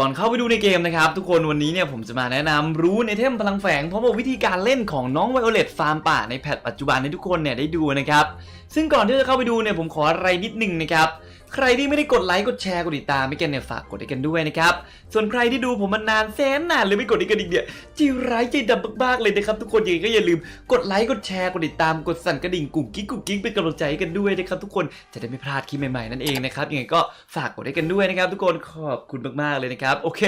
ก่อนเข้าไปดูในเกมนะครับทุกคนวันนี้เนี่ยผมจะมาแนะนำรู้ในเทมพลังแฝงพร้อมกับวิธีการเล่นของน้องไวโอเลตฟาร์มป่าในแพทปัจจุบันให้ทุกคนเนี่ยได้ดูนะครับซึ่งก่อนที่จะเข้าไปดูเนี่ยผมขออะไรนิดหนึงนะครับ ใครที่ไม่ได้กดไลค์กดแชร์กดติดตามไม่กันเนี่ยฝากกดให้กันด้วยนะครับ ส่วนใครที่ดูผมมานานแสนนานหรือไม่กดให้กันอีกเนี่ยจิร้ายใจดำมากๆเลยนะครับทุกคนยังไงก็อย่าลืมกดไลค์กดแชร์กดติดตามกดสั่นกระดิ่งกุ่งกิ๊กกุ่งกิ๊กเป็นกำลังใจให้กันด้วยนะครับทุกคนจะได้ไม่พลาดคลิปใหม่ๆนั่นเองนะครับยังไงก็ฝากกดให้กันด้วยนะครับ ทุกคนขอบคุณมากๆเลยนะครับโอเค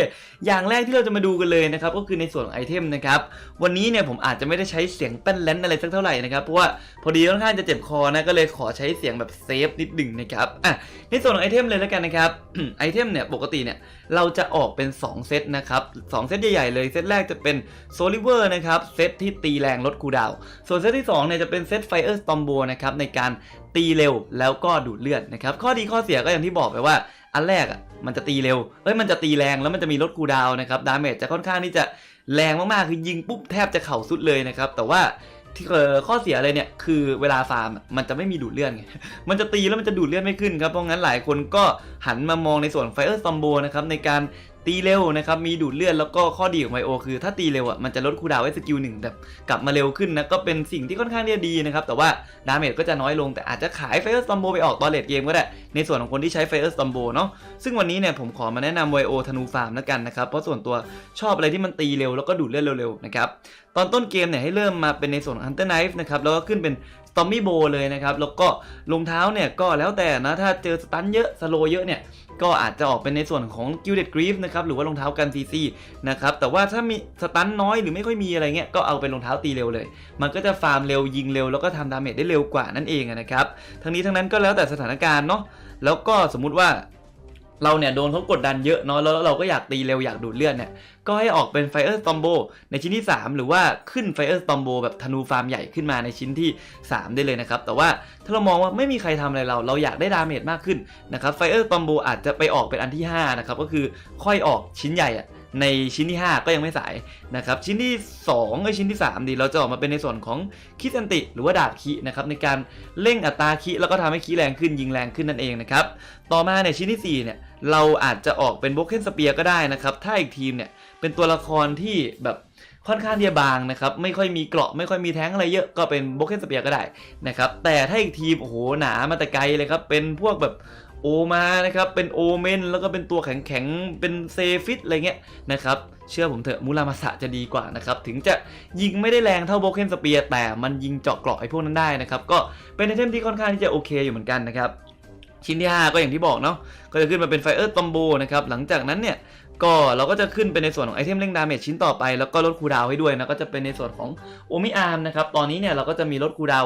อย่างแรกที่เราจะมาดูกันเลยนะครับก็คือในส่วนของไอเทมนะครับวันนี้เนี่ยผมอาจจะไม่ได้ใช้เสียงแป้นแลนอะไรสักเท่าไหร่นะครับเพราะว่าพอดีค่อนข้างจะเจ็บคอนะก็เลยขอใช้เสียงแบบเซฟนิดหนึ่งนะครับอะในส่วนของไอเทมเลยแล้วกันนะครับไอเทมเนี่ยปกติเนี่ยเราจะออกเป็น 2 เซตนะครับสองเซตใหญ่ๆเลยเซตแรกจะเป็นโซลิเวอร์นะครับเซตที่ตีแรงลดคูดาว ส่วนเซตที่2เนี่ยจะเป็นเซตไฟเออร์สตอมโบนะครับในการตีเร็วแล้วก็ดูดเลือดนะครับข้อดีข้อเสียก็อย่างที่บอกไปว่าอันแรกอะมันจะตีเร็ว เอ้ยมันจะตีแรงแล้วมันจะมีลดคูดาวน์นะครับดาเมจจะค่อนข้างที่จะแรงมากๆ คือยิงปุ๊บแทบจะเข่าสุดเลยนะครับ แต่ว่า ที่เออข้อเสียเลยเนี่ยคือเวลาฟาร์มมันจะไม่มีดูดเลือดไงมันจะตีแล้วมันจะดูดเลือดไม่ขึ้นครับเพราะงั้นหลายคนก็หันมามองในส่วนไฟเออร์ซอมโบนะครับในการ ตีเร็วนะครับ มีดูดเลือดแล้วก็ข้อดีของไมโอคือ ถ้าตีเร็วอะมันจะลดคูดาวไว้สกิลหนึ่งแบบกลับมาเร็วขึ้นนะก็เป็นสิ่งที่ค่อนข้างที่จะดีนะครับ แต่ว่าดาเมจก็จะน้อยลงแต่อาจจะขายไฟเออร์ซอมโบไปออกตอนเลดเกมก็ได้ ในส่วนของคนที่ใช้ไฟเออร์ซอมโบเนาะซึ่งวันนี้เนี่ยผมขอมาแนะนำไวโอธนูฟาร์มแล้วกันนะครับเพราะส่วนตัวชอบอะไรที่มันตีเร็วแล้วก็ดูดเลือดเร็วๆนะครับตอนต้นเกมเนี่ยให้เริ่มมาเป็นในส่วนของ Hunter Knife นะครับแล้วก็ขึ้นเป็น Stormy Bow เลยนะครับแล้วก็รองเท้าเนี่ยก็แล้วแต่นะถ้าเจอสตันเยอะสโลเยอะเนี่ย ก็อาจจะออกเป็นในส่วนของ Gilded Grief นะครับหรือว่ารองเท้ากันซีซีนะครับแต่ว่าถ้ามีสตันน้อยหรือไม่ค่อยมีอะไรเงี้ยก็เอาเป็นรองเท้าตีเร็วเลย มันก็จะฟาร์มเร็วยิงเร็วแล้วก็ทำดาเมจได้เร็วกว่านั่นเองนะครับทั้งนี้ทั้งนั้นก็แล้วแต่สถานการณ์เนาะแล้วก็สมมุติว่าเราเนี่ยโดนเขากดดันเยอะเนาะแล้วเราก็อยากตีเร็วอยากดูดเลือดเนี่ย ก็ให้ออกเป็น Fire Storm Bow ในชิ้นที่ 3 หรือว่าขึ้น Fire Storm Bow แบบธนูฟาร์มใหญ่ขึ้นมาในชิ้นที่ 3 ได้เลยนะครับ แต่ว่าถ้าเรามองว่าไม่มีใครทำอะไรเรา เราอยากได้ดาเมจมากขึ้นนะครับ Fire Storm Bow อาจจะไปออกเป็นอันที่5นะครับก็คือค่อยออกชิ้นใหญ่อะในชิ้นที่ 5 ก็ยังไม่สายนะครับชิ้นที่2ไอชิ้นที่ 3 ดีเราจะออกมาเป็นในส่วนของคิสันติ หรือว่าดาบคินะครับในการเร่งอัตราคิแล้วก็ทำให้คิแรงขึ้นยิงแรงขึ้นนั่นเองนะครับต่อมาเนี่ยชิ้นที่4เนี่ยเราอาจจะออกเป็นโบเคนสเปียก็ได้นะครับถ้าอีกทีมเนี่ย เป็นตัวละครที่แบบค่อนข้างที่จะบางนะครับไม่ค่อยมีเกราะไม่ค่อยมีแท้งอะไรเยอะก็เป็นโบเคนสเปียก็ได้นะครับแต่ถ้าอีกทีมโอ้โหหนามาแต่ไกลเลยครับเป็นพวกแบบโอมานะครับเป็นโอเมนแล้วก็เป็นตัวแข็งๆเป็นเซฟิตอะไรเงี้ยนะครับเชื่อผมเถอะมูรามาสะจะดีกว่านะครับถึงจะยิงไม่ได้แรงเท่าโบเคนสเปียแต่มันยิงเจาะเกราะไอ้พวกนั้นได้นะครับก็เป็นไอเทมที่ค่อนข้างที่จะโอเคอยู่เหมือนกันนะครับชิ้นที่ 5 ก็อย่างที่บอกเนาะก็จะขึ้นมาเป็น Fire Combo นะครับหลังจากนั้นเนี่ย ก็เราก็จะขึ้นเป็นในส่วนของไอเทมเร่งดาเมจชิ้นต่อไป แล้วก็ลดคูดาวให้ด้วยนะก็จะเป็นในส่วนของโอมิอาร์มนะครับตอนนี้เนี่ยเราก็จะมีลดคูดาว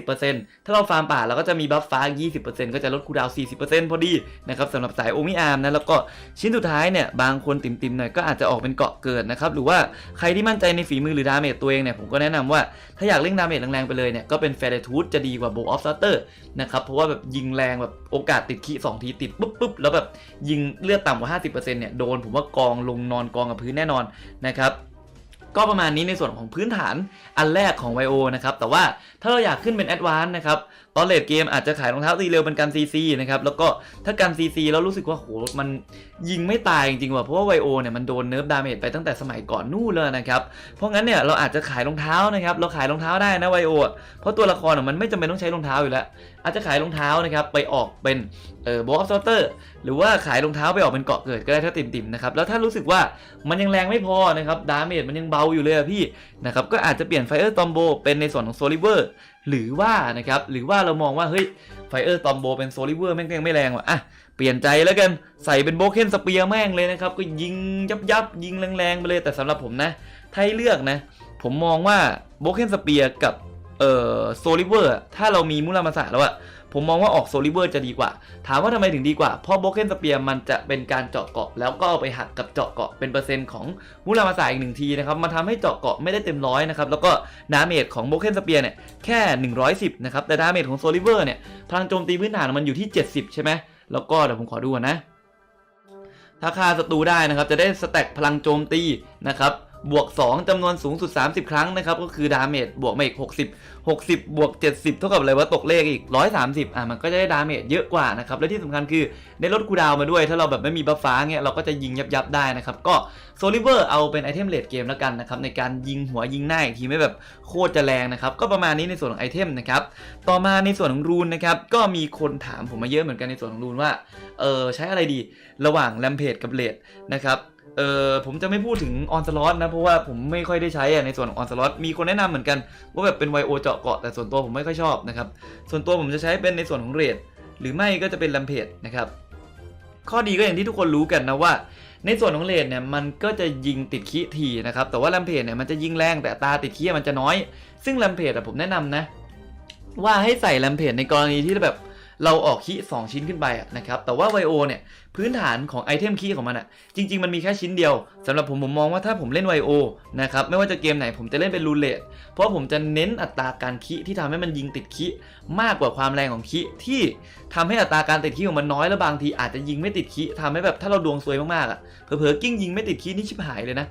20%ถ้าเราฟาร์มป่าเราก็จะมีบัฟฟ้า 20%ก็จะลดคูดาว 40%พอดีนะครับสำหรับสายโอมิอาร์มนะแล้วก็ชิ้นสุดท้ายเนี่ยบางคนติ่มๆหน่อยก็อาจจะออกเป็นเกาะเกิดนะครับหรือว่าใครที่มั่นใจในฝีมือหรือดาเมจตัวเองเนี่ยผมก็แนะนำว่าถ้าอยากเร่งดาเมจแรงๆไปเลยเนี่ยก็เป็นเฟรทูธจะดีกว่าโบออฟซัตเตอร์นะครับเพราะว่าแบบยิงแรงแบบโอกาสติดคีสองทีติดปุ๊บปุ๊บแล้วแบบยิงเลือดต่ำกว่า 50%เนี่ยโดนผมว่ากองลงนอนกองกับพื้นแน่นอนนะครับก็ประมาณนี้ในส่วนของพื้นฐานอันแรกของไวโอนะครับ แต่ว่าถ้าเราอยากขึ้นเป็นแอดวานซ์นะครับตอนเลดเกมอาจจะขายรองเท้าตีเร็วเป็นกันซีซีนะครับแล้วก็ถ้ากันซีซีแล้วรู้สึกว่าโหมันยิงไม่ตายจริงๆว่ะเพราะว่าไวโอเนี่ยมันโดนเนิร์ฟดาเมจไปตั้งแต่สมัยก่อนนู่นเลยนะครับเพราะงั้นเนี่ยเราอาจจะขายรองเท้านะครับเราขายรองเท้าได้นะไวโอเพราะตัวละครอะมันไม่จำเป็นต้องใช้รองเท้าอยู่แล้ว อาจจะขายรองเท้านะครับไปออกเป็นเอ่อบ็อกซ์เตอร์หรือว่าขายรองเท้าไปออกเป็นเกาะเกิดก็ได้ถ้าติ่มๆนะครับแล้วถ้ารู้สึกว่ามันยังแรงไม่พอนะครับดาเมจมันยังเบาอยู่เลยอะพี่นะครับก็อาจจะเปลี่ยนไฟเออร์ตอมโบเป็นในส่วนของโซลิเวอร์ หรือว่านะครับหรือว่าเรามองว่าเฮ้ยไฟเออร์ตอมโบเป็นโซลิเวอร์แม่งยังไม่แรงว่ะอะเปลี่ยนใจแล้วกันใส่เป็นโบเคนสเปียร์แม่งเลยนะครับก็ยิงยับยับยิงแรงๆไปเลยแต่สำหรับผมนะถ้าให้เลือกนะ ผมมองว่าโบเคนสเปียร์กับเอ่อโซลิเวอร์ถ้าเรามีมุรามาสะแล้วอะ ผมมองว่าออกโซลิเวอร์จะดีกว่า ถามว่าทำไมถึงดีกว่า เพราะโบเคนสเปียร์มันจะเป็นการเจาะเกาะ แล้วก็เอาไปหักกับเจาะเกาะเป็นเปอร์เซ็นต์ของมุรามาสะอีกหนึ่งทีนะครับมันทำให้เจาะเกาะไม่ได้เต็มร้อยนะครับแล้วก็ดาเมจของโบเคนสเปียร์เนี่ยแค่ 110 นะครับแต่ดาเมจของโซลิเวอร์เนี่ยพลังโจมตีพื้นฐานมันอยู่ที่ 70 ใช่ไหมแล้วก็เดี๋ยวผมขอดูก่อนนะถ้าฆ่าศัตรูได้นะครับจะได้สแต็กพลังโจมตีนะครับ บวก 2จำนวนสูงสุด 30 ครั้งนะครับ ก็คือดาเมจบวกมาอีก 60 60 บวก 70 เท่ากับอะไรว่าตกเลขอีก 130 อะ มันก็จะได้ดาเมจเยอะกว่านะครับ และที่สำคัญคือได้ลดคูดาวมาด้วย ถ้าเราแบบไม่มีบัฟฟ้าเงี้ยเราก็จะยิงยับยับได้นะครับ ก็โซลิเวอร์เอาเป็นไอเทมเลดเกมแล้วกันนะครับ ในการยิงหัวยิงหน้าอีกทีไม่แบบโคตรจะแรงนะครับ ก็ประมาณนี้ในส่วนของไอเทมนะครับ ต่อมาในส่วนของรูนนะครับ ก็มีคนถามผมมาเยอะเหมือนกันในส่วนของรูนว่า เออใช้อะไรดี ระหว่างแรมเพจกับเลดนะครับ เออผมจะไม่พูดถึงออนสล็อตนะ เพราะว่าผมไม่ค่อยได้ใช้อะในส่วนของออนสล็อตมีคนแนะนำเหมือนกัน ว่าแบบเป็นไวโอเจาะเกาะแต่ส่วนตัวผมไม่ค่อยชอบนะครับ ส่วนตัวผมจะใช้เป็นในส่วนของเรดหรือไม่ก็จะเป็นแรมเพจนะครับ ข้อดีก็อย่างที่ทุกคนรู้กันนะว่า ในส่วนของเรดเนี่ยมันก็จะยิงติดคีทีนะครับแต่ว่าแรมเพจเนี่ยมันจะยิงแรงแต่ตาติดคีมันจะน้อย ซึ่งแรมเพจอะผมแนะนำนะ ว่าให้ใส่แรมเพจในกรณีที่แบบเราออกคีย์2ชิ้นขึ้นไปนะครับแต่ว่าไวโอเนี่ยพื้นฐานของไอเทมคีย์ของมันอะจริง ๆ มันมีแค่ชิ้นเดียวสำหรับผมผมมองว่าถ้าผมเล่นไวโอนะครับไม่ว่าจะเกมไหนผมจะเล่นเป็นรูเลตเพราะผมจะเน้นอัตราการคีย์ที่ทำให้มันยิงติดคีย์มากกว่าความแรงของคีย์ที่ทำให้อัตราการติดคีย์ของมันน้อยแล้วบางทีอาจจะยิงไม่ติดคีย์ทำให้แบบถ้าเราดวงซวยมากๆอะเผลอๆกิ้งยิงไม่ติดคีย์นี่ชิบหายเลยนะ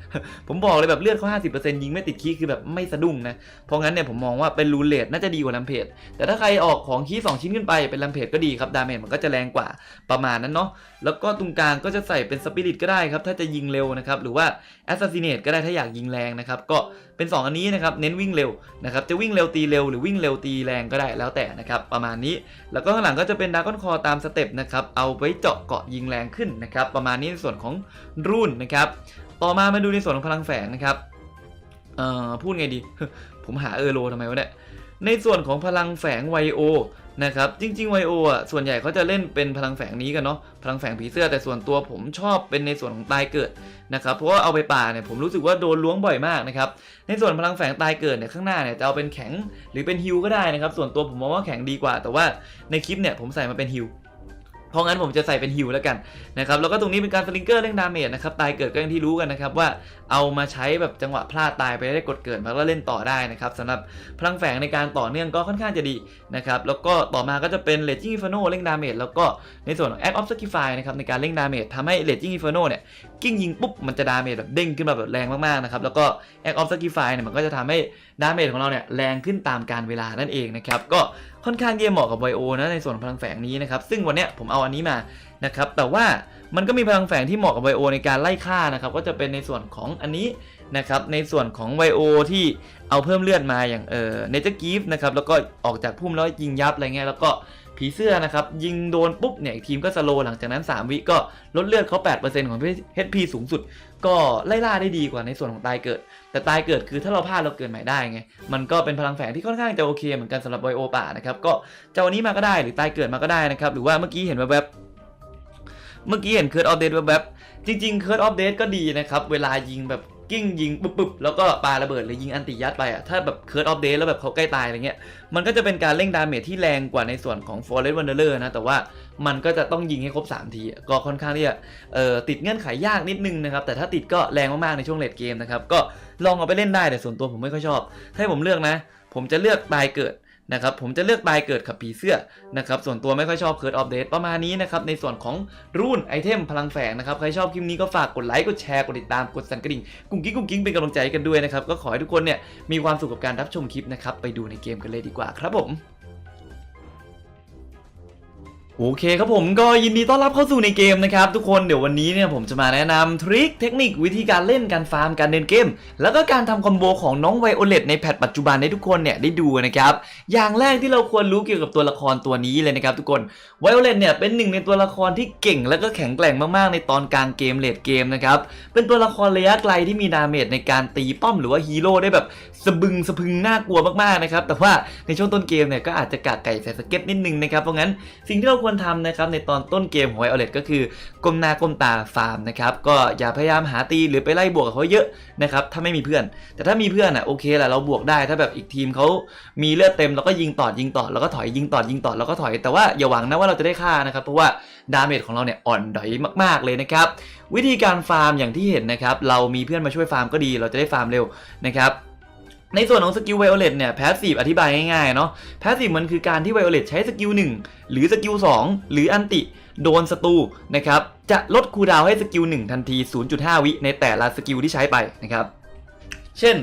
ผมบอกเลยแบบเลือดเขา50%ยิงไม่ติดคีย์คือแบบไม่สะดุ้งนะเพราะงั้นเนี่ยผมมองว่าเป็นรูเลตน่าจะดีกว่าลัมเพจแต่ถ้าใครออกของคีย์2ชิ้นขึ้นไปเป็นลัมเพจก็ดีครับดาเมจมันก็จะแรงกว่าประมาณนั้นเนาะแล้วก็ตรงกลางก็จะใส่เป็นสปิริตก็ได้ครับ ถ้าจะยิงเร็วนะครับ หรือว่าแอสซัสซิเนตก็ได้ถ้าอยากยิงแรงนะครับ ก็เป็น 2 อันนี้นะครับ เน้นวิ่งเร็วนะครับ จะวิ่งเร็วตีเร็วหรือวิ่งเร็วตีแรงก็ได้แล้วแต่นะครับ ประมาณนี้ แล้วก็ข้างหลังก็จะเป็นดากอนคอตามสเต็ปนะครับ เอาไว้เจาะเกาะยิงแรงขึ้นนะครับ ประมาณนี้ในส่วนของรุ่นนะครับ ต่อมามาดูในส่วนของพลังแฝงนะครับ เอ่อ พูดไงดี ผมหาเออโลทำไมวะเนี่ย ในส่วนของพลังแฝงไวโอ นะครับจริงๆไวโออะส่วนใหญ่เขาจะเล่นเป็นพลังแฝงนี้กันเนาะพลังแฝงผีเสื้อแต่ส่วนตัวผมชอบเป็นในส่วนของตายเกิดนะครับเพราะว่าเอาไปป่าเนี่ยผมรู้สึกว่าโดนล้วงบ่อยมากนะครับในส่วนพลังแฝงตายเกิดเนี่ยข้างหน้าเนี่ยจะเอาเป็นแข็งหรือเป็นฮิลก็ได้นะครับส่วนตัวผมมองว่าแข็งดีกว่า แต่ว่าในคลิปเนี่ยผมใส่มาเป็นฮิล เพราะงั้นผมจะใส่เป็นฮิวแล้วกันนะครับแล้วก็ตรงนี้เป็นการสลิงเกอร์เร่งดาเมจนะครับตายเกิดก็อย่างที่รู้กันนะครับว่าเอามาใช้แบบจังหวะพลาดตายไปได้กดเกิดมาแล้วเล่นต่อได้นะครับสำหรับพลังแฝงในการต่อเนื่องก็ค่อนข้างจะดีนะครับแล้วก็ต่อมาก็จะเป็นเลจิงอิฟโนเร่งดาเมจแล้วก็ในส่วนของแอคออฟสกิฟายนะครับในการเร่งดาเมจทำให้เลจิงอิฟโนเนี่ย กิ้งยิงปุ๊บมันจะดาเมจแบบเด้งขึ้นมาแบบแรงมากๆนะครับแล้วก็ Act of Sacrifice เนี่ยมันก็จะทำให้ดาเมจของเราเนี่ยแรงขึ้นตามการเวลานั่นเองนะครับก็ค่อนข้างที่จะเหมาะกับไวโอนะในส่วนพลังแฝงนี้นะครับซึ่งวันเนี้ยผมเอาอันนี้มานะครับแต่ว่ามันก็มีพลังแฝงที่เหมาะกับไวโอในการไล่ฆ่านะครับก็จะเป็นในส่วนของอันนี้นะครับในส่วนของไวโอที่เอาเพิ่มเลือดมาอย่างเออเนเจอร์กีฟนะครับแล้วก็ออกจากพุ่มแล้วยิงยับอะไรเงี้ยแล้วก็ ผีเสื้อนะครับ ยิงโดนปุ๊บเนี่ยทีมก็สโลว์หลังจากนั้น 3 วิก็ลดเลือดเขา 8%ของ HP สูงสุด ก็ไล่ล่าได้ดีกว่าในส่วนของตายเกิด แต่ตายเกิดคือถ้าเราพลาดเราเกิดใหม่ได้ไง มันก็เป็นพลังแฝงที่ค่อนข้างจะโอเคเหมือนกันสำหรับไวโอป่านะครับก็เจ้าอันนี้มาก็ได้หรือตายเกิดมาก็ได้นะครับหรือว่าเมื่อกี้เห็นแวบๆเมื่อกี้เห็นเคิร์ดออฟเดตแบบๆจริงๆเคิร์ดออฟเดตก็ดีนะครับเวลายิงแบบ กิ้งยิงปุ๊บๆแล้วก็ปาระเบิดหรือยิงอันติยัดไปอะถ้าแบบเคิร์ดออฟเดตแล้วแบบเขาใกล้ตายอะไรเงี้ยมันก็จะเป็นการเร่งดาเมจที่แรงกว่าในส่วนของ Forest Wanderer นะแต่ว่ามันก็จะต้องยิงให้ครบ 3 ที ก็ค่อนข้างที่จะติดเงื่อนไขยากนิดนึงนะครับแต่ถ้าติดก็แรงมากๆในช่วงเลดเกมนะครับก็ลองเอาไปเล่นได้แต่ส่วนตัวผมไม่ค่อยชอบถ้าให้ผมเลือกนะ ผมจะเลือกตายเกิด นะครับผมจะเลือกบายเกิดขับผีเสื้อนะครับส่วนตัวไม่ค่อยชอบเคิร์ดออฟเดตประมาณนี้นะครับในส่วนของรุ่นไอเทมพลังแฝงนะครับใครชอบคลิปนี้ก็ฝากกดไลค์กดแชร์กดติดตามกดสั่นกระดิ่งกุ้งกิ้งกุ้งกิ้งเป็นกำลังใจกันด้วยนะครับก็ขอให้ทุกคนเนี่ยมีความสุขกับการรับชมคลิปนะครับไปดูในเกมกันเลยดีกว่าครับผม โอเคครับผมก็ยินดีต้อนรับเข้าสู่ในเกมนะครับ ทุกคนเดี๋ยววันนี้เนี่ยผมจะมาแนะนำทริคเทคนิควิธีการเล่นการฟาร์มการเดินเกม แล้วก็การทำคอมโบของน้องไวโอเลตในแพทปัจจุบันให้ทุกคนเนี่ยได้ดูนะครับ อย่างแรกที่เราควรรู้เกี่ยวกับตัวละครตัวนี้เลยนะครับทุกคนไวโอเลตเนี่ยเป็นหนึ่งในตัวละครที่เก่ง และก็แข็งแกร่งมากๆ ในตอนกลางเกมเลดเกมนะครับเป็นตัวละครระยะไกลที่มีดาเมจในการตีป้อมหรือว่าฮีโร่ได้แบบ สะบึงสะพึงน่ากลัวมากๆนะครับแต่ว่าในช่วงต้นเกมเนี่ยก็อาจจะกากไก่ใส่สเก็ตนิดนึงนะครับเพราะงั้นสิ่งที่เราควรทำนะครับในตอนต้นเกมของไวโอเลตก็คือก้มหน้าก้มตาฟาร์มนะครับก็อย่าพยายามหาตีหรือไปไล่บวกกับเขาเยอะนะครับถ้าไม่มีเพื่อน แต่ถ้ามีเพื่อนอะโอเคแหละเราบวกได้ ถ้าแบบอีกทีมเขามีเลือดเต็มเราก็ยิงต่อยิงต่อแล้วก็ถอยยิงต่อยิงต่อแล้วก็ถอยแต่ว่าอย่าหวังนะว่าเราจะได้ฆ่านะครับเพราะว่าดาเมจของเราเนี่ยอ่อนดอยมาก ๆเลยนะครับวิธีการฟาร์มอย่างที่เห็นนะครับเรามีเพื่อนมาช่วยฟาร์มก็ดี เราจะได้ฟาร์มเร็วนะครับ ในส่วนของสกิลไวโอเลตเนี่ยแพสซีฟอธิบายง่ายๆเนาะแพสซีฟมันคือการที่ไวโอเลตใช้สกิล1 หรือสกิล2 หรืออันติโดนศัตรูนะครับจะลดคูดาวให้สกิล1ทันที 0.5 วิในแต่ละสกิลที่ใช้ไปนะครับเช่น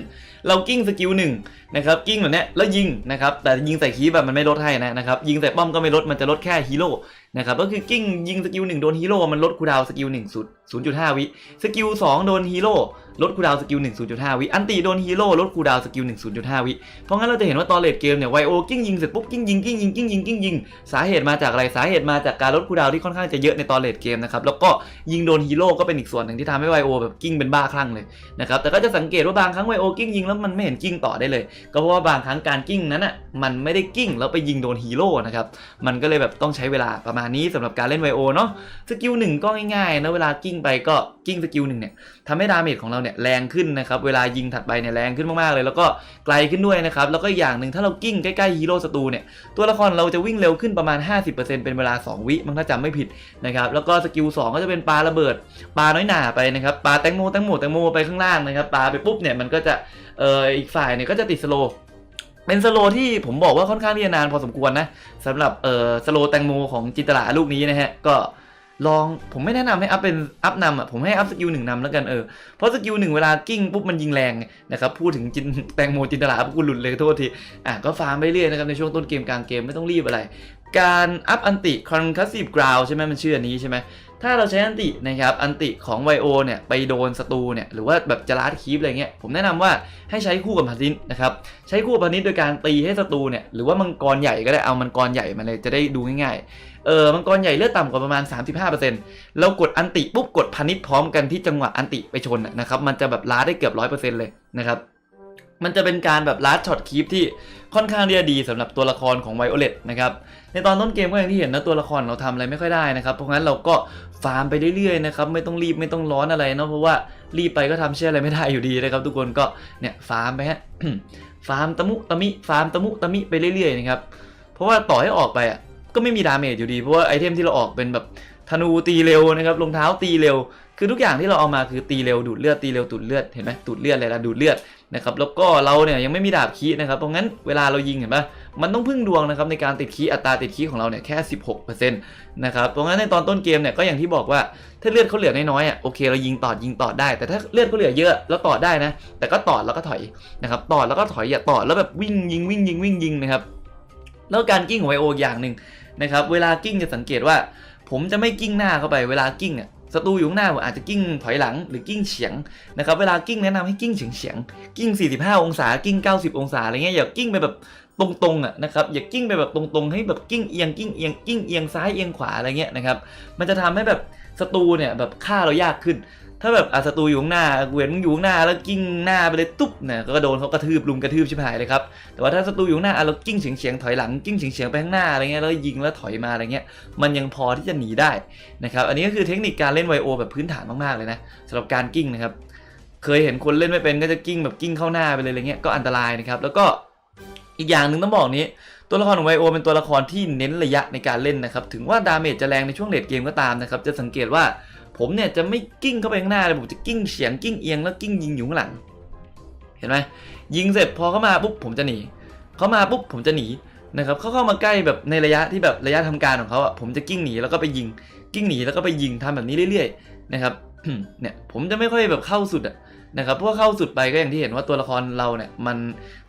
เรากิ้งสกิลหนึ่งนะครับกิ้งแบบนี้แล้วยิงนะครับแต่ยิงใส่คีบแบบมันไม่ลดให้นะนะครับยิงใส่ป้อมก็ไม่ลดมันจะลดแค่ฮีโร่นะครับก็คือกิ้งยิงสกิลหนึ่งโดนฮีโร่มันลดคูดาวสกิลหนึ่งศูนย์จุดห้าวิสกิลสองโดนฮีโร่ ลดคูดาวสกิลหนึ่งศูนย์จุดห้าวิ อันตีโดนฮีโร่ลดคูดาวสกิลหนึ่งศูนย์จุดห้าวิ เพราะงั้นเราจะเห็นว่าตอนเลดเกมเนี่ยไวโอกิ้งยิงเสร็จปุ๊บกิ้งยิงกิ้งยิงกิ้งยิงกิ้งยิง สาเหตุมาจากอะไร สาเหตุมาจากการลดคูดาวที่ค่อนข้างจะเยอะในตอนเลดเกมนะครับ แล้วก็ยิงโดนฮีโร่ก็เป็นอีกส่วนหนึ่งที่ทำให้ไวโอแบบกิ้งเป็นบ้าคลั่งเลยนะครับ แต่ก็จะสังเกตว่าบางครั้งไวโอกิ้งยิงแล้วมันไม่เห็นกิ้งต่อได้เลย ก็เพราะว่าบางครั้งการกิ้งนั้นอะมันไม่ได้กิ้งแล้วไปยิงโดนฮีโร่นะครับมันก็เลยแบบต้องใช้เวลาประมาณนี้สำหรับการเล่นไวโอเนาะสกิลหนึ่งก็ง่ายๆนะเวลากิ้งไปก็กิ้งสกิลหนึ่งเนี่ยทำให้ดาเมจของเราเนี่ยแรงขึ้นนะครับเวลายิงถัดไปเนี่ยแรงขึ้นมากๆเลย แล้วก็ไกลขึ้นด้วยนะครับแล้วก็อย่างหนึ่งถ้าเรากิ้งใกล้ๆฮีโร่ศัตรูเนี่ยตัวละครเราจะวิ่งเร็วขึ้นประมาณ 50%เป็นเวลา 2 วิมั้งถ้าจำไม่ผิดนะครับแล้วก็สกิล2ก็จะเป็นปลาระเบิดปลาน้อยหนาไปนะครับปลาแตงโมแตงโมแตงโมไปข้างล่างนะครับปลาไปปุ๊บเนี่ยมันก็จะเอออีกฝ่ายเนี่ยก็จะติดสโลว์เป็นสโลว์ที่ผมบอกว่าค่อนข้างที่จะนานพอสมควรนะสำหรับเอ่อสโลว์แตงโมของจินตลาลูกนี้นะฮะก็ ลองผมไม่แนะนำให้อัพเป็นอัพนำอะผมให้อัพสกิลหนึ่งนำแล้วกันเออเพราะสกิลหนึ่งเวลากิ้งปุ๊บมันยิงแรงนะครับพูดถึงจินแตงโมจินตลาพูดหลุดเลยโทษทีอะก็ฟาร์มไปเรื่อยนะครับในช่วงต้นเกมกลางเกมไม่ต้องรีบอะไร การอัพอันติคอนคัสซีฟกราวใช่ไหมมันชื่ออันนี้ใช่ไหมถ้าเราใช้อันตินะครับอันติของไวโอเนี่ยไปโดนศัตรูเนี่ยหรือว่าแบบจะลัดคีปอะไรเงี้ยผมแนะนำว่าให้ใช้คู่กับพันธินนะครับใช้คู่กับพันธินโดยการตีให้ศัตรูเนี่ยหรือว่ามังกรใหญ่ก็ได้เอามังกรใหญ่มาเลยจะได้ดูง่ายๆ เออมังกรใหญ่เลือดต่ำกว่าประมาณ 35%เรากดอันติปุ๊บกดพันธิตพร้อมกันที่จังหวะอันติไปชนนะครับมันจะแบบลัดได้เกือบ 100%เลยนะครับมันจะเป็นการแบบลัดช็อตคีปที่ค่อนข้างที่จะดีสำหรับตัวละครของไวโอเลตนะครับในตอนต้นเกมก็อย่างที่เห็นนะตัวละครเราทำอะไรไม่ค่อยได้นะครับเพราะงั้นเราก็ฟาร์มไปเรื่อยๆนะครับไม่ต้องรีบไม่ต้องร้อนอะไรเนาะเพราะว่ารีบไปก็ทำเชื่ออะไรไม่ได้อยู่ดีนะครับทุกคนก็เนี่ยฟาร์มไปฮะฟาร์มตะมุตะมิฟาร์มตะมุตะมิไปเรื่อยๆนะครับเพราะว่าต่อให้ออกไปอะ ก็ไม่มีดาเมจอยู่ดี เพราะว่าไอเทมที่เราออกเป็นแบบธนูตีเร็วนะครับรองเท้าตีเร็ว คือทุกอย่างที่เราเอามาคือตีเร็วดูดเลือดตีเร็วดูดเลือดเห็นไหมดูดเลือดอะไรละดูดเลือดนะครับแล้วก็เราเนี่ยยังไม่มีดาบคีนะครับเพราะงั้นเวลาเรายิงเห็นปะมันต้องพึ่งดวงนะครับในการติดคีอัตราติดคีของเราเนี่ยแค่ 16%นะครับเพราะงั้นในตอนต้นเกมเนี่ยก็อย่างที่บอกว่าถ้าเลือดเขาเหลือน้อยๆอะโอเคเรายิงต่อยิงต่อได้ แต่ถ้าเลือดเขาเหลือเยอะแล้วต่อได้นะ แต่ก็ต่อแล้วก็ถอยนะครับต่อแล้วก็ถอยอย่าต่อแล้วแบบวิ่งยิงวิ่งยิงวิ่งยิงนะครับแล้วการกิ้งของไวโออย่างหนึ่ง นะครับเวลากิ้งจะสังเกตว่า ผมจะไม่กิ้งหน้าเข้าไปเวลากิ้งอะศัตรูอยู่ข้างหน้าผมอาจจะกิ้งถอยหลังหรือกิ้งเฉียงนะครับเวลากิ้งแนะนำให้กิ้งเฉียงเฉียงกิ้ง 45 องศากิ้ง 90 องศาอะไรเงี้ยอย่ากิ้งไปแบบตรงๆอะนะครับอย่ากิ้งไปแบบตรงๆ ให้แบบกิ้งเอียงกิ้งเอียงกิ้งเอียงซ้ายเอียงขวาอะไรเงี้ยนะครับมันจะทำให้แบบศัตรูเนี่ยแบบฆ่าเรายากขึ้น ถ้าแบบอะศัตรูอยู่ข้างหน้าเวนมึงอยู่ข้างหน้าแล้วกิ้งหน้าไปเลยตุ๊บเนี่ยก็โดนเขากระทืบลุมกระทืบชิบหายเลยครับแต่ว่าถ้าศัตรูอยู่ข้างหน้าเรากิ้งเฉียงเฉียงถอยหลังกิ้งเฉียงเฉียงไปข้างหน้าอะไรเงี้ยแล้วยิงแล้วถอยมาอะไรเงี้ยมันยังพอที่จะหนีได้นะครับอันนี้ก็คือเทคนิคการเล่นไวโอแบบพื้นฐานมากๆเลยนะสำหรับการกิ้งนะครับเคยเห็นคนเล่นไม่เป็นก็จะกิ้งแบบกิ้งเข้าหน้าไปเลยอะไรเงี้ยก็อันตรายนะครับแล้วก็อีกอย่างหนึ่งต้องบอกนี้ ตัวละครของไวโอเป็นตัวละครที่เน้นระยะในการเล่นนะครับถึงว่าดาเมจจะแรงในช่วงเลดเกมก็ตามนะครับจะสังเกตว่า ผมเนี่ยจะไม่กิ้งเข้าไปข้างหน้าเลยผมจะกิ้งเฉียงกิ้งเอียงแล้วกิ้งยิงอยู่ข้างหลัง เห็นไหมยิงเสร็จพอเข้ามาปุ๊บผมจะหนีเขามาปุ๊บผมจะหนีนะครับเขาเข้ามาใกล้แบบในระยะที่แบบระยะทำการของเขาอะผมจะกิ้งหนีแล้วก็ไปยิง กิ้งหนีแล้วก็ไปยิงทำแบบนี้เรื่อยๆนะครับเนี่ยผมจะไม่ค่อยแบบเข้าสุดอะนะครับเพราะเข้าสุดไปก็อย่างที่เห็นว่าตัวละครเราเนี่ยมัน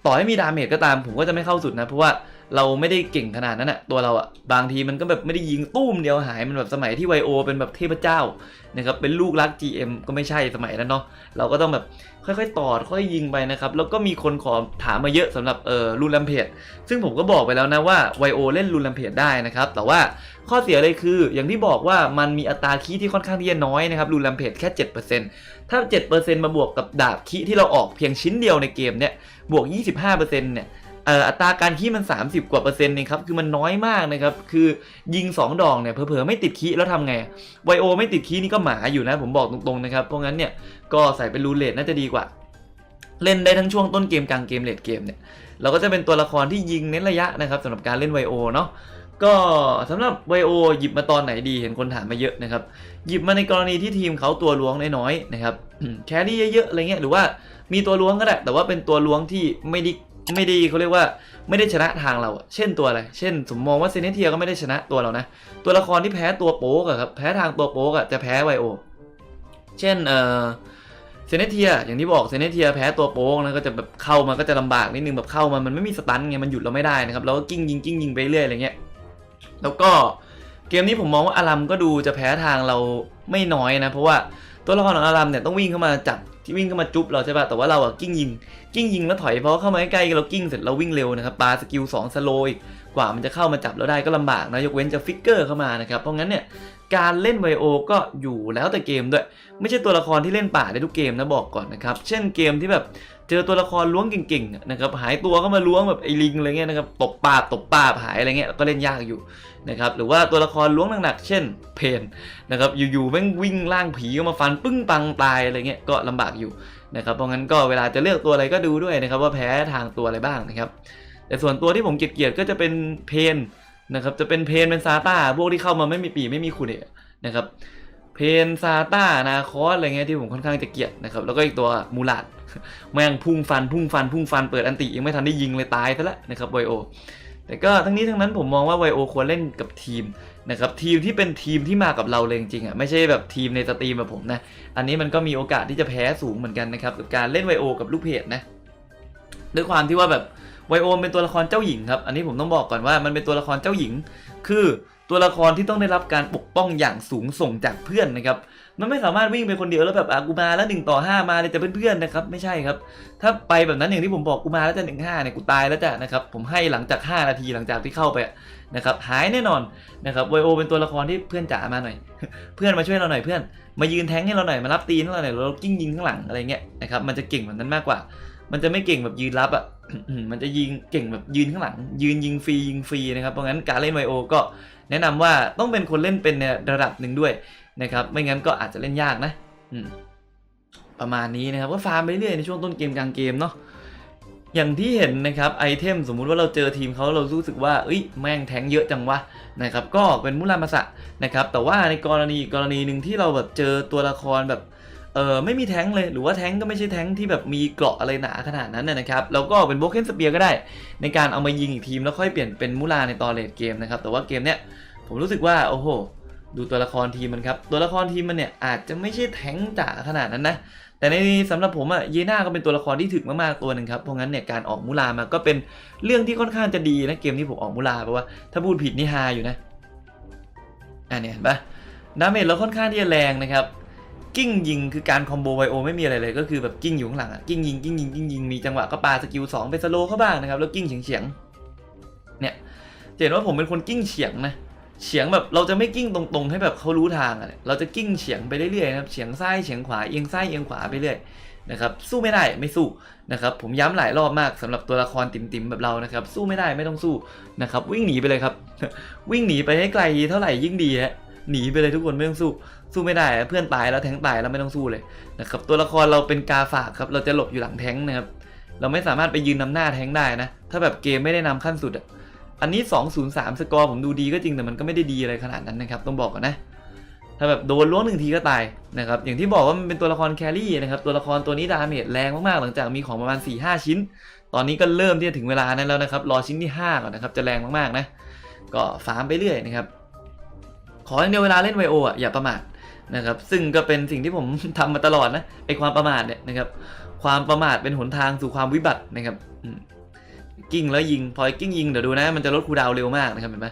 ต่อให้มีดาเมจก็ตาม ผมก็จะไม่เข้าสุดนะเพราะว่า เราไม่ได้เก่งขนาดนั้นอะตัวเราอะบางทีมันก็แบบไม่ได้ยิงตุ้มเดียวหายมันแบบสมัยที่ไวโอเป็นแบบเทพเจ้านะครับเป็นลูกรัก GM ก็ไม่ใช่สมัยนั้นเนาะเราก็ต้องแบบค่อยๆตอดค่อยยิงไปนะครับแล้วก็มีคนขอถามมาเยอะสำหรับเอ่อรูนแลมเพจซึ่งผมก็บอกไปแล้วนะว่าไวโอเล่นรูนแลมเพจได้นะครับแต่ว่าข้อเสียเลยคือ อย่างที่บอกว่ามันมีอัตราคีที่ค่อนข้างที่จะน้อยนะครับรูนแลมเพจแค่ 7%ถ้า 7%มาบวกกับดาบคีที่เราออกเพียงชิ้นเดียวในเกมเนี่ยบวก 25%เนี่ย อ,อัตราการคีย์มัน 30 กว่าเปอร์เซ็นต์เองครับ คือมันน้อยมากนะครับ คือยิง 2 ดอกเนี่ยเผลอๆไม่ติดคีย์แล้วทำไง ไวโอไม่ติดคีย์นี่ก็หมาอยู่นะ ผมบอกตรงๆนะครับ เพราะงั้นเนี่ยก็ใส่เป็นรูเลตน่าจะดีกว่า เล่นได้ทั้งช่วงต้นเกมกลางเกมเลดเกมเนี่ยเราก็จะเป็นตัวละครที่ยิงเน้นระยะนะครับสำหรับการเล่นไวโอเนาะก็สำหรับไวโอหยิบมาตอนไหนดีเห็นคนถามมาเยอะนะครับ หยิบมาในกรณีที่ทีมเขาตัวล้วงน้อยๆนะครับแครี่เยอะๆอะไรเงี้ยหรือว่ามีตัวล้วงก็ได้แต่ว่าเป็นตัวล้วงที่ไม่ได้ ไม่ได้เขาเรียกว่าไม่ได้ชนะทางเรา เช่นตัวอะไร เช่น สมมองว่าเซเนเทียก็ไม่ได้ชนะตัวเรานะ ตัวละครที่แพ้ตัวโป๊กอะครับ แพ้ทางตัวโป๊กอะจะแพ้ไวโอ เช่น เออเซเนเทีย อย่างที่บอกเซเนเทียแพ้ตัวโป๊กนะก็จะแบบเข้ามาก็จะลำบากนิดนึงแบบเข้ามามันไม่มีสตันไงมันหยุดเราไม่ได้นะครับแล้วก็กิ้งยิงกิ้งยิงไปเรื่อยอะไรเงี้ย แล้วก็เกมนี้ผมมองว่าอารัมก็ดูจะแพ้ทางเราไม่น้อยนะ เพราะว่าตัวละครของอารัมเนี่ยต้องวิ่งเข้ามาจับ ที่วิ่งเข้ามาจุ๊บเราใช่ป่ะแต่ว่าเราอะกิ้งยิง กิ้งยิงแล้วถอยเพราะเข้ามาใกล้ๆเรากิ้งเสร็จเราวิ่งเร็วนะครับปาสกิลสองสโลอีกกว่ามันจะเข้ามาจับเราได้ก็ลำบากนะยกเว้นจะฟิกเกอร์เข้ามานะครับเพราะงั้นเนี่ยการเล่นไวโอก็อยู่แล้วแต่เกมด้วย ไม่ใช่ตัวละครที่เล่นป่าได้ทุกเกมนะบอกก่อนนะครับเช่นเกมที่แบบ เจอตัวละครล้วงเก่งๆนะครับหายตัวก็มาล้วงแบบไอ้ลิงอะไรเงี้ยนะครับตบปาบตบปาบหายอะไรเงี้ยก็เล่นยากอยู่นะครับหรือว่าตัวละครล้วงหนักๆเช่นเพนนะครับอยู่ๆแม่งวิ่งล่างผีก็มาฟันปึ้งปังตายอะไรเงี้ยก็ลำบากอยู่นะครับเพราะงั้นก็เวลาจะเลือกตัวอะไรก็ดูด้วยนะครับว่าแพ้ทางตัวอะไรบ้างนะครับแต่ส่วนตัวที่ผมเกลียดก็จะเป็นเพนนะครับจะเป็นเพนเป็นซาต้าพวกที่เข้ามาไม่มีปีไม่มีคุณเนี่ยนะครับเพนซาต้านาคอสอะไรเงี้ยที่ผมค่อนข้างจะเกลียดนะครับแล้วก็อีกตัวมูลาด แม่งพุ่งฟันพุ่งฟันพุ่งฟันเปิดอันติยังไม่ทันได้ยิงเลยตายซะแล้วนะครับไวโอแต่ก็ทั้งนี้ทั้งนั้นผมมองว่าไวโอควรเล่นกับทีมนะครับทีมที่เป็นทีมที่มากับเราเลยจริงๆอะไม่ใช่แบบทีมในสตรีมแบบผมนะอันนี้มันก็มีโอกาสที่จะแพ้สูงเหมือนกันนะครับกับการเล่นไวโอกับลูกเพจนะด้วยความที่ว่าแบบไวโอเป็นตัวละครเจ้าหญิงครับอันนี้ผมต้องบอกก่อนว่ามันเป็นตัวละครเจ้าหญิง คือตัวละครที่ต้องได้รับการปกป้องอย่างสูงส่งจากเพื่อนนะครับ มันไม่สามารถวิ่งไปคนเดียวแล้วแบบอากูมาแล้วหนึ่งต่อห้ามาเลยจะเป็นเพื่อนๆนะครับไม่ใช่ครับ ถ้าไปแบบนั้นอย่างที่ผมบอกกูมาแล้วจะหนึ่งห้าเนี่ยกูตายแล้วจ้ะนะครับผมให้หลังจาก 5 นาทีหลังจากที่เข้าไปนะครับหายแน่นอนนะครับไวโอเป็นตัวละครที่เพื่อนจ๋ามาหน่อย เพื่อนมาช่วยเราหน่อยเพื่อน มายืนแทงให้เราหน่อยมารับตีนให้เราหน่อยเรากิ้งยิงข้างหลังอะไรเงี้ยนะครับมันจะเก่งแบบนั้นมากกว่า มันจะไม่เก่งแบบยืนรับอะมันจะยิงเก่งแบบยืนข้างหลัง ยืนยิงฟรียิงฟรีนะครับเพราะงั้นการเล่นไวโอก็แนะนำว่าต้องเป็นคนเล่นเป็นในระดับหนึ่งด้วย นะครับ ไม่งั้นก็อาจจะเล่นยากนะประมาณนี้นะครับ ก็ฟาร์มไปเรื่อยในช่วงต้นเกมกลางเกมเนาะอย่างที่เห็นนะครับไอเทมสมมุติว่าเราเจอทีมเขาเรารู้สึกว่าเอ้ยแม่งแทงเยอะจังวะนะครับ ก็เป็นมุรามาสะนะครับ แต่ว่าในกรณีกรณีหนึ่งที่เราแบบเจอตัวละครแบบเออไม่มีแท้งเลยหรือว่าแท้งก็ไม่ใช่แท้งที่แบบมีเกราะอะไรหนาขนาดนั้นนะนะครับแล้วก็เป็นโบเกนสเปียร์ก็ได้ ในการเอามายิงอีกทีมแล้วค่อยเปลี่ยนเป็นมูลาในตอนเลดเกมนะครับแต่ว่าเกมเนี้ยผมรู้สึกว่าโอ้โห ดูตัวละครทีมมันครับ ตัวละครทีมมันเนี่ยอาจจะไม่ใช่แท้งจ๋าขนาดนั้นนะ แต่ในสำหรับผมอะเยน่าก็เป็นตัวละครที่ถึกมากๆตัวหนึ่งครับ เพราะงั้นเนี่ยการออกมูลามาก็เป็นเรื่องที่ค่อนข้างจะดีนะเกมที่ผมออกมูลาเพราะว่าถ้าพูดผิดนี่ฮาอยู่นะอันนี้เห็นปะดาเมจเราค่อนข้างที่จะแรงนะครับกิ้งยิงคือการคอมโบไวโอไม่มีอะไรเลยก็คือแบบกิ้งอยู่ข้างหลังอะกิ้งยิงกิ้งยิงกิ้งยิงมีจังหวะก็ปาสกิลสองไปสโลเข้าบ้างนะครับแล้วกิ้งเฉียงเฉียงเนี่ยเห็นว่าผมเป็นคนกิ้งเฉียงนะ เฉียงแบบเราจะไม่กิ้งตรงๆ ให้แบบเขารู้ทางอะเราจะกิ้งเฉียงไปเรื่อยๆนะครับเฉียงซ้ายเฉียงขวาเอียงซ้ายเอียงขวาไปเรื่อยนะครับสู้ไม่ได้ไม่สู้นะครับผมย้ำหลายรอบมากสำหรับตัวละครติ๋มๆแบบเรานะครับสู้ไม่ได้ไม่ต้องสู้นะครับวิ่งหนีไปเลยครับ วิ่งหนีไปให้ไกลเท่าไหร่ยิ่งดีฮะหนีไปเลยทุกคนไม่ต้องสู้ สู้ไม่ได้เพื่อนตายแล้วแทงตายแล้วไม่ต้องสู้เลยนะครับตัวละครเราเป็นกาฝากครับเราจะหลบอยู่หลังแทงนะครับเราไม่สามารถไปยืนนำหน้าแทงได้นะถ้าแบบเกมไม่ได้นำขั้นสุดอะ อันนี้ 203 สกอร์ผมดูดีก็จริงแต่มันก็ไม่ได้ดีอะไรขนาดนั้นนะครับ ต้องบอกก่อนนะ ถ้าแบบโดนล้วงหนึ่งทีก็ตายนะครับ อย่างที่บอกว่ามันเป็นตัวละครแครี่นะครับ ตัวละครตัวนี้ดาเมจแรงมากๆ หลังจากมีของประมาณ 4-5 ชิ้น ตอนนี้ก็เริ่มที่จะถึงเวลานั้นแล้วนะครับ รอชิ้นที่ 5 ก่อนนะครับ จะแรงมากๆนะ ก็ฟาร์มไปเรื่อยนะครับ ขออย่างเดียวเวลาเล่นไวโออะอย่าประมาทนะครับ ซึ่งก็เป็นสิ่งที่ผมทำมาตลอดนะ ไอความประมาทเนี่ยนะครับ ความประมาทเป็นหนทางสู่ความวิบัตินะครับอืม กิ้งแล้วยิง พอกิ้งยิงเดี๋ยวดูนะ มันจะลดคูดาวเร็วมากนะครับเห็นไหม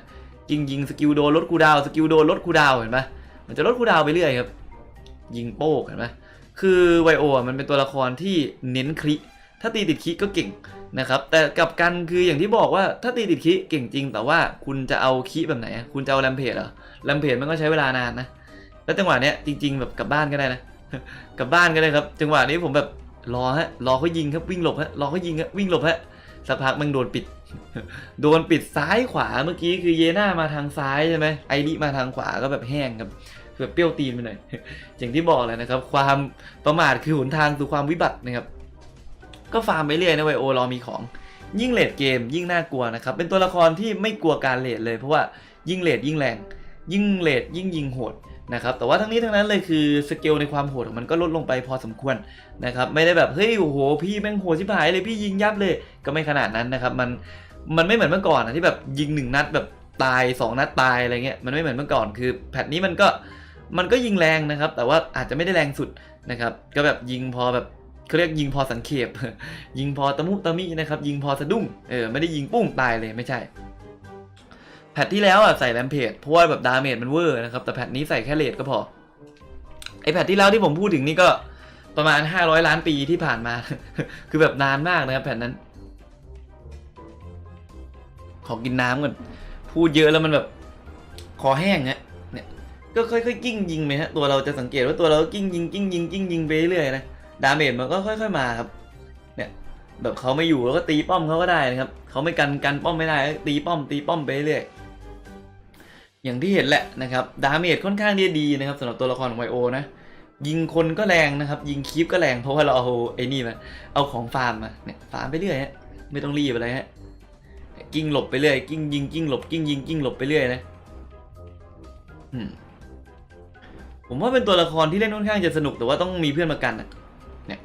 กิ้งยิงสกิลโดนลดคูดาวสกิลโดนลดคูดาวเห็นไหมมันจะลดคูดาวไปเรื่อยครับ ยิงโป๊กเห็นไหมคือไวโอมันเป็นตัวละครที่เน้นคลิถ้าตีติดคลิก็เก่งนะครับ แต่กับกันคืออย่างที่บอกว่าถ้าตีติดคีเก่งจริง แต่ว่าคุณจะเอาคีแบบไหน คุณจะเอาแรมเพจเหรอแรมเพจมันก็ใช้เวลานานนะ แล้วจังหวะเนี้ยจริง ๆ แบบกลับบ้านก็ได้นะกลับบ้านก็ได้ครับ จังหวะนี้ผมแบบรอฮะรอเขายิงครับวิ่งหลบฮะรอเขายิงฮะวิ่งหลบฮะ สักพักมันโดนปิด โดนปิดซ้ายขวาเมื่อกี้คือเยน่ามาทางซ้ายใช่ไหมไอริมาทางขวาก็แบบแห้งครับคือแบบเปรี้ยวตีนไปหน่อยอย่างที่บอกเลยนะครับ ความประมาทคือหนทางสู่ความวิบัตินะครับ ก็ฟาร์มไปเรื่อยนะไวโอรอมีของ ยิ่งเลดเกมยิ่งน่ากลัวนะครับ เป็นตัวละครที่ไม่กลัวการเลดเลย เพราะว่ายิ่งเลดยิ่งแรง ยิ่งเลดยิ่งยิงโหด นะครับแต่ว่าทั้งนี้ทั้งนั้นเลยคือสเกลในความโหดของมันก็ลดลงไปพอสมควรนะครับไม่ได้แบบเฮ้ยโอ้โหพี่แม่งโหดชิบหายเลยพี่ยิงยับเลยก็ไม่ขนาดนั้นนะครับมันมันไม่เหมือนเมื่อก่อนนะที่แบบยิงหนึ่งนัดแบบตายสองนัดตายอะไรเงี้ยมันไม่เหมือนเมื่อก่อนคือแพทนี้มันก็มันก็ยิงแรงนะครับ แต่ว่าอาจจะไม่ได้แรงสุดนะครับ ก็แบบยิงพอแบบเขาเรียกยิงพอสังเขปยิงพอตะมุตะมินะครับ ยิงพอสะดุ้งเออไม่ได้ยิงปุ้งตายเลยไม่ใช่ แพทที่แล้วอะใส่แรมเพจเพราะว่าแบบดาเมจมันเวอร์นะครับ แต่แพทนี้ใส่แค่เลดก็พอ ไอแพทที่แล้วที่ผมพูดถึงนี่ก็ประมาณ 500 ล้านปีที่ผ่านมา คือแบบนานมากนะครับแพทนั้น ขอกินน้ำก่อน พูดเยอะแล้วมันแบบ คอแห้งฮะเนี่ย ก็ค่อยๆกิ้งยิงไปฮะ ตัวเราจะสังเกตว่าตัวเรากิ้งยิงกิ้งยิงกิ้งยิงไปเรื่อยนะ ดาเมจมันก็ค่อย ๆมาครับ เนี่ย แบบเขาไม่อยู่แล้วก็ตีป้อมเขาก็ได้นะครับ เขาไม่กันกันป้อมไม่ได้ตีป้อมตีป้อมไปเรื่อย อย่างที่เห็นแหละนะครับดาเมจค่อนข้างที่จะดีนะครับสำหรับตัวละครของไวโอนะยิงคนก็แรงนะครับ ยิงคีปก็แรงเพราะว่าเราเอาไอ้นี่มาเอาของฟาร์มมาเนี่ยฟาร์มไปเรื่อยฮะไม่ต้องรีบอะไรฮะกิ้งหลบไปเรื่อยกิ้งยิงกิ้งหลบกิ้งยิงกิ้งหลบไปเรื่อยนะผมว่าเป็นตัวละครที่เล่นค่อนข้างจะสนุกแต่ว่าต้องมีเพื่อนมากันอะเนี่ย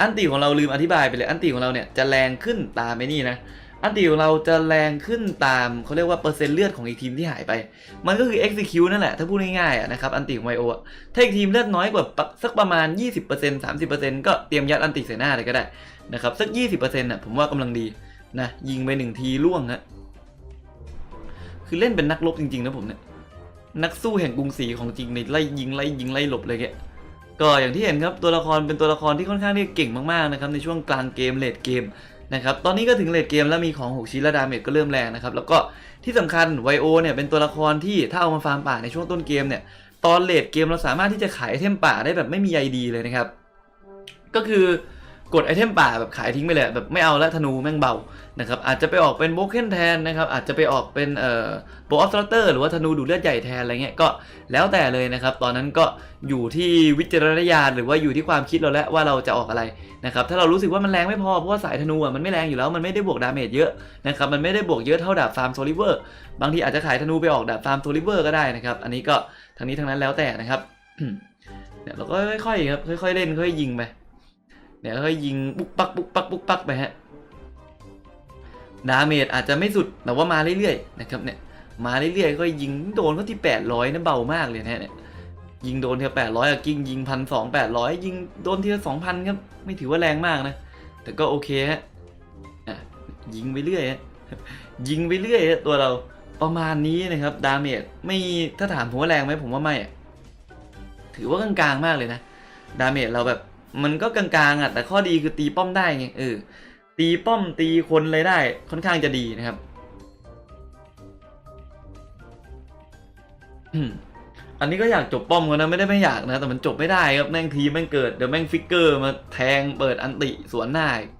อันตีของเราลืมอธิบายไปเลยอันตีของเราเนี่ยจะแรงขึ้นตามไอ้นี่นะ อันตีของเราจะแรงขึ้นตามเขาเรียกว่าเปอร์เซ็นต์เลือดของอีกทีมที่หายไป มันก็คือ execute นั่นแหละ ถ้าพูดง่ายๆนะครับ อันตีของไวโอถ้าอีกทีมเลือดน้อยกว่าสักประมาณ 20% 30%ก็เตรียมยัดอันตีใส่หน้าเลยก็ได้นะครับสัก 20%น่ะผมว่ากำลังดีนะยิงไปหนึ่งทีล่วงฮะคือเล่นเป็นนักรบจริงๆนะผมเนี่ยนักสู้แห่งกรุงศรีของจริงในไล่ยิงไล่ยิงไล่หลบเลยแกก็อย่างที่เห็นครับตัวละครเป็นตัวละครที่ค่อนข้างที่เก่งมากๆนะครับในช่วงกลางเกมเลดเกม นะครับตอนนี้ก็ถึงเลดเกมแล้วมีของ 6 ชิ้นและดาเมจก็เริ่มแรงนะครับแล้วก็ที่สำคัญไวโอเนี่ยเป็นตัวละครที่ถ้าเอามาฟาร์มป่าในช่วงต้นเกมเนี่ยตอนเลดเกมเราสามารถที่จะขายไอเทมป่าได้แบบไม่มีไอดีเลยนะครับก็คือ กดไอเทมป่าแบบขายทิ้งไปเลยแบบไม่เอาแล้วธนูแม่งเบานะครับอาจจะไปออกเป็นโบเคนแทนนะครับอาจจะไปออกเป็นเอ่อโบออฟสตเตอร์หรือว่าธนูดูเลือดใหญ่แทนอะไรเงี้ยก็แล้วแต่เลยนะครับ ตอนนั้นก็อยู่ที่วิจารณญาณหรือว่าอยู่ที่ความคิดเราแล้วว่าเราจะออกอะไรนะครับถ้าเรารู้สึกว่ามันแรงไม่พอเพราะว่าสายธนูอะมันไม่แรงอยู่แล้วมันไม่ได้บวกดาเมจเยอะนะครับมันไม่ได้บวกเยอะเท่าดาบฟาร์มโซลิเวอร์บางทีอาจจะขายธนูไปออกดาบฟาร์มโซลิเวอร์ก็ได้นะครับอันนี้ก็ทั้งนี้ทั้งนั้นแล้วแต่นะครับเนี่ยเราก็ค่อยๆครับค่อยๆเล่นค่อยๆยิงไป เนี่ยค่อยยิงปุ๊กปักปุ๊กปักปุ๊กปักไปฮะดาเมจอาจจะไม่สุดแต่ว่ามาเรื่อยๆนะครับเนี่ยมาเรื่อยๆก็ยิงโดนเขาที่ 800นะเบามากเลยนะฮะเนี่ยยิงโดนเทีละ800อะกิ้งยิงพันสองแปดร้อยยิงโดนทีละ2,000ครับไม่ถือว่าแรงมากนะ แต่ก็โอเคฮะยิงไปเรื่อยฮะยิงไปเรื่อยฮะตัวเราประมาณนี้นะครับดาเมจไม่ถ้าถามผมว่าแรงไหมผมว่าไม่ถือว่ากลางๆมากเลยนะ ดาเมจเราแบบ มันก็กลางๆอะแต่ข้อดีคือตีป้อมได้ไงเออตีป้อมตีคนเลยได้ค่อนข้างจะดีนะครับอันนี้ก็อยากจบป้อมกันนะไม่ได้ไม่อยากนะ แต่มันจบไม่ได้ครับแม่งทีแม่งเกิดเดี๋ยวแม่งฟิกเกอร์มาแทงเปิดอันติสวนหน้าอีก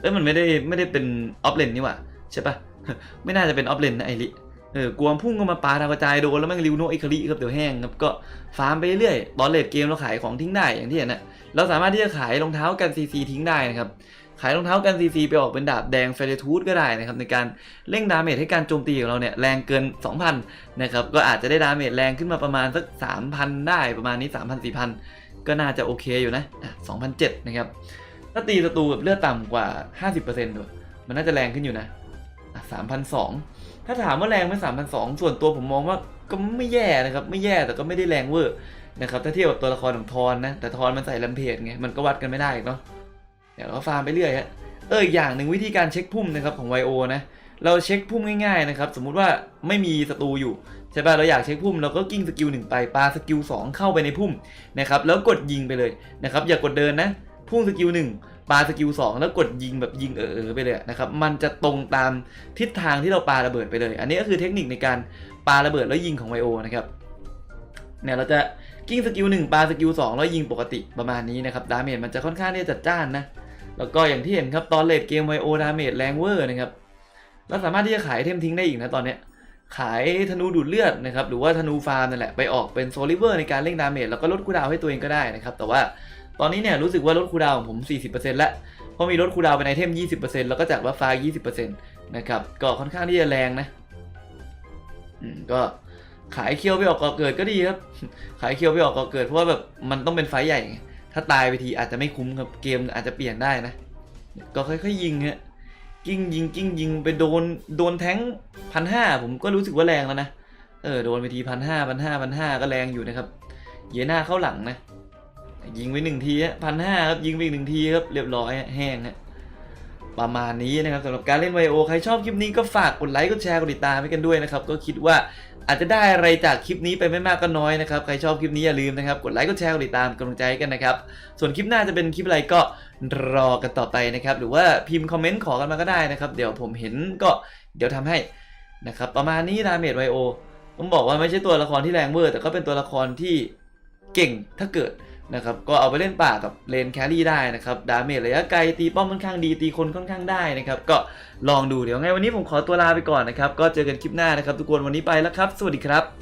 เอ้ยมันไม่ได้ไม่ได้เป็นออฟเลนนี่หว่าใช่ปะไม่น่าจะเป็นออฟเลนนะไอริ เออกลัวพุ่งเข้ามาปาดาวกระจายโดนแล้วแม่งริวโนอิคาริครับเดี๋ยวแห้งครับก็ฟาร์มไปเรื่อยตอนเลดเกมเราขายของทิ้งได้อย่างที่เห็นนะเราสามารถที่จะขายรองเท้ากันซีซีทิ้งได้นะครับขายรองเท้ากันซีซีไปออกเป็นดาบแดงเฟรทูธก็ได้นะครับในการเร่งดาเมจให้การโจมตีของเราเนี่ยแรงเกิน 2,000นะครับก็อาจจะได้ดาเมจแรงขึ้นมาประมาณสัก 3,000 ได้ประมาณนี้ 3,000 4,000 ก็น่าจะโอเคอยู่นะอะ2,007นะครับถ้าตีศัตรูแบบเลือดต่ำกว่า 50%ด้วยมันน่าจะแรงขึ้นอยู่นะอะ3,002 ถ้าถามว่าแรงไหมสามพันสองส่วนตัวผมมองว่าก็ไม่แย่นะครับ ไม่แย่แต่ก็ไม่ได้แรงเวอร์นะครับถ้าเทียบกับตัวละครของทอนนะ แต่ทอนมันใส่ลำเพจไงมันก็วัดกันไม่ได้อีกเนาะเดี๋ยวเราฟาร์มไปเรื่อยฮะเอออีกอย่างหนึ่งวิธีการเช็คพุ่มนะครับของไวโอนะเราเช็คพุ่มง่ายๆนะครับสมมุติว่าไม่มีศัตรูอยู่ใช่ป่ะเราอยากเช็คพุ่มเราก็กิ้งสกิลหนึ่งไปปาสกิลสองเข้าไปในพุ่มนะครับแล้วกดยิงไปเลยนะครับอย่ากดเดินนะพุ่งสกิลหนึ่ง ปาสกิลสองแล้วกดยิงแบบยิงเออๆไปเลยนะครับ มันจะตรงตามทิศทางที่เราปาระเบิดไปเลย อันนี้ก็คือเทคนิคในการปาระเบิดแล้วยิงของไวโอนะครับ เนี่ยเราจะกิ้งสกิลหนึ่งปาสกิลสองแล้วยิงปกติประมาณนี้นะครับ ดาเมจมันจะค่อนข้างที่จะจัดจ้านนะ แล้วก็อย่างที่เห็นครับตอนเลดเกมไวโอดาเมจแรงเวอร์นะครับ เราสามารถที่จะขายเทมทิ้งได้อีกนะตอนเนี้ยขายธนูดูดเลือดนะครับหรือว่าธนูฟาร์มนั่นแหละไปออกเป็นโซลิเวอร์ในการเล่งดาเมจแล้วก็ลดคูดาวให้ตัวเองก็ได้นะครับ แต่ว่า ตอนนี้เนี่ยรู้สึกว่าลดคูดาวของผม 40%แล้ว เพราะมีลดคูดาวน์เป็นไอเทม 20%แล้วก็จากว่าฟ้า 20%นะครับ ก็ค่อนข้างที่จะแรงนะ อืม ก็ขายเคียวไปออกก่อเกิดก็ดีครับ ขายเคียวไปออกก่อเกิด เพราะว่าแบบมันต้องเป็นไฟใหญ่ไงถ้าตายไปทีอาจจะไม่คุ้มครับ เกมอาจจะเปลี่ยนได้นะ ก็ค่อยๆยิงฮะ กิ้งยิงกิ้งยิงไปโดนโดนแท้งพันห้าผมก็รู้สึกว่าแรงแล้วนะ เออโดนไปทีพันห้าพันห้าพันห้าก็แรงอยู่นะครับ เยน่าเข้าหลังนะ ยิงไปหนึ่งทีพันห้าครับยิงไปอีกหนึ่งทีครับเรียบร้อยฮะแห้งฮะประมาณนี้นะครับสำหรับการเล่นไวโอใครชอบคลิปนี้ก็ฝากกดไลค์กดแชร์กดติดตามให้กันด้วยนะครับก็คิดว่าอาจจะได้อะไรจากคลิปนี้ไปไม่มากก็น้อยนะครับใครชอบคลิปนี้อย่าลืมนะครับกดไลค์กดแชร์กดติดตามกำลังใจให้กันนะครับส่วนคลิปหน้าจะเป็นคลิปอะไรก็รอกันต่อไปนะครับหรือว่าพิมพ์คอมเมนต์ขอกันมาก็ได้นะครับเดี๋ยวผมเห็นก็เดี๋ยวทำให้นะครับประมาณนี้ดาเมจไวโอผมบอกว่าไม่ใช่ตัวละครที่แรงเวอร์แต่ก็เป็นตัวละครที่เก่งถ้าเกิด นะครับก็เอาไปเล่นป่ากับเลนแครี่ได้นะครับดาเมจระยะไกลตีป้อมค่อนข้างดีตีคนค่อนข้างได้นะครับก็ลองดูเดี๋ยวไงวันนี้ผมขอตัวลาไปก่อนนะครับก็เจอกันคลิปหน้านะครับทุกคนวันนี้ไปแล้วครับ สวัสดีครับ